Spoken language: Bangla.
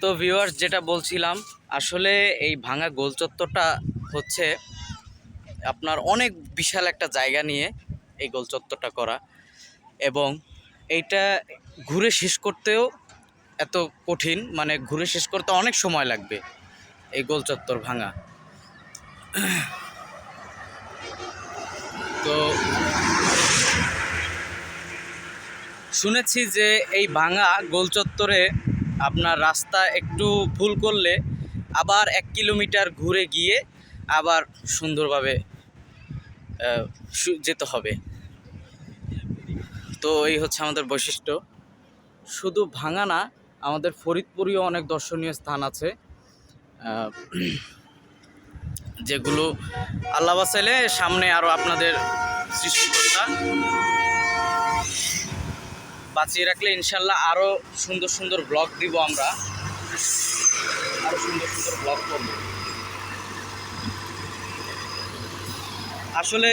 তো ভিউয়ার্স যেটা বলছিলাম, আসলে এই ভাঙা গোল চত্বরটা হচ্ছে আপনার অনেক বিশাল একটা জায়গা নিয়ে এই গোল চত্বরটা করা। এবং এইটা ঘুরে শেষ করতেও এত কঠিন মানে ঘুরে শেষ করতে অনেক সময় লাগবে এই গোল চত্বর ভাঙা। তো শুনেছি যে এই ভাঙা গোল চত্বরে আপনার রাস্তা একটু ভুল করলে আবার এক কিলোমিটার ঘুরে গিয়ে আবার সুন্দরভাবে যেতে হবে। তো এই হচ্ছে আমাদের বৈশিষ্ট্য। শুধু ভাঙা না, আমাদের ফরিদপুরেও অনেক দর্শনীয় স্থান আছে। যেগুলো আল্লাহ বাসাইলে সামনে আরও আপনাদের সৃষ্টিকর্তা। বাঁচিয়ে রাখলে ইনশাল্লাহ আরও সুন্দর সুন্দর ব্লগ দিব আমরা। আরও সুন্দর সুন্দর ব্লগ করব। আসলে